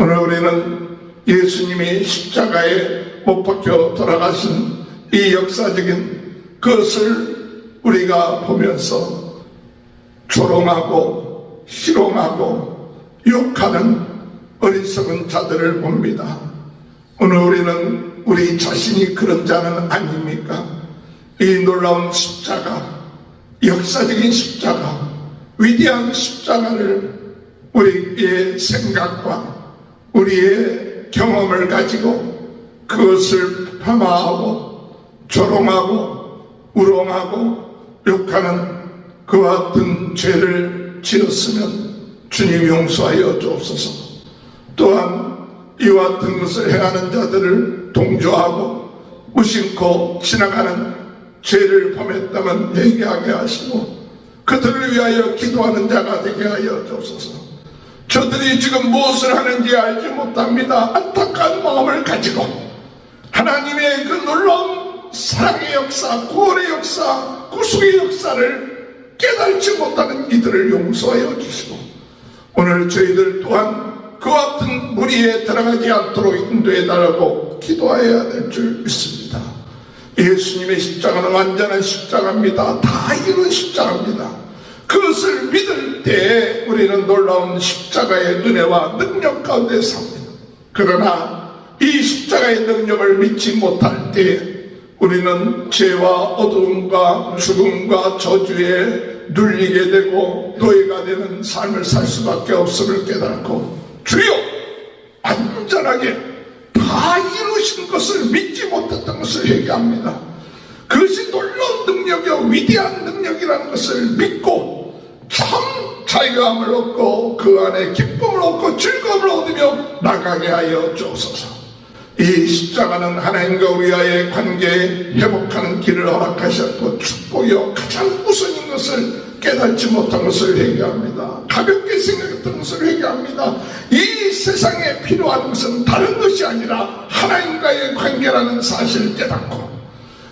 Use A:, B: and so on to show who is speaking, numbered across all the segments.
A: 오늘 우리는 예수님이 십자가에 못 박혀 돌아가신 이 역사적인 것을 우리가 보면서 조롱하고 희롱하고 욕하는 어리석은 자들을 봅니다. 오늘 우리는 우리 자신이 그런 자는 아닙니까? 이 놀라운 십자가, 역사적인 십자가, 위대한 십자가를 우리의 생각과 우리의 경험을 가지고 그것을 폄하하고 조롱하고 우롱하고 욕하는 그와 같은 죄를 지었으면 주님 용서하여 주옵소서. 또한 이와 같은 것을 행하는 자들을 동조하고 무심코 지나가는 죄를 범했다면 회개하게 하시고 그들을 위하여 기도하는 자가 되게 하여 주옵소서. 저들이 지금 무엇을 하는지 알지 못합니다. 안타까운 마음을 가지고 하나님의 그 놀라운 사랑의 역사, 구원의 역사, 구속의 역사를 깨달지 못하는 이들을 용서하여 주시고 오늘 저희들 또한 그와 같은 무리에 들어가지 않도록 인도해 달라고 기도해야 될 줄 믿습니다. 예수님의 십자가는 완전한 십자가입니다. 다 이룬 십자가입니다. 그것을 믿을 때 우리는 놀라운 십자가의 은혜와 능력 가운데 삽니다. 그러나 이 십자가의 능력을 믿지 못할 때 우리는 죄와 어두움과 죽음과 저주에 눌리게 되고 노예가 되는 삶을 살 수밖에 없음을 깨닫고 주여 안전하게 다 이루신 것을 믿지 못했던 것을 얘기합니다. 그것이 놀라운 능력이요 위대한 능력이라는 것을 믿고 참 자유함을 얻고 그 안에 기쁨을 얻고 즐거움을 얻으며 나가게 하여 주옵소서. 이 십자가는 하나님과 우리와의 관계 회복하는 길을 허락하셨고 축복이요 가장 우선인 것을 깨닫지 못한 것을 회개합니다. 가볍게 생각했던 것을 회개합니다. 이 세상에 필요한 것은 다른 것이 아니라 하나님과의 관계라는 사실을 깨닫고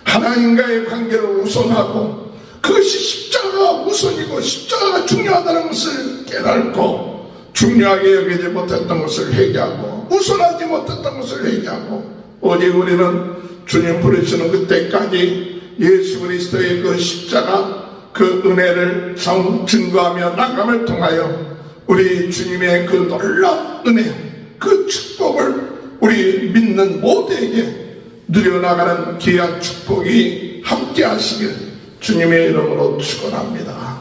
A: 하나님과의 관계를 우선하고 그것이 십자가가 우선이고 십자가가 중요하다는 것을 깨닫고 중요하게 여기지 못했던 것을 회개하고 우선하지 못했던 것을 회개하고 오직 우리는 주님 부르시는 그때까지 예수 그리스도의 그 십자가 그 은혜를 성 증거하며 나감을 통하여 우리 주님의 그 놀라운 은혜 그 축복을 우리 믿는 모두에게 누려나가는 귀한 축복이 함께 하시길 주님의 이름으로 축원합니다.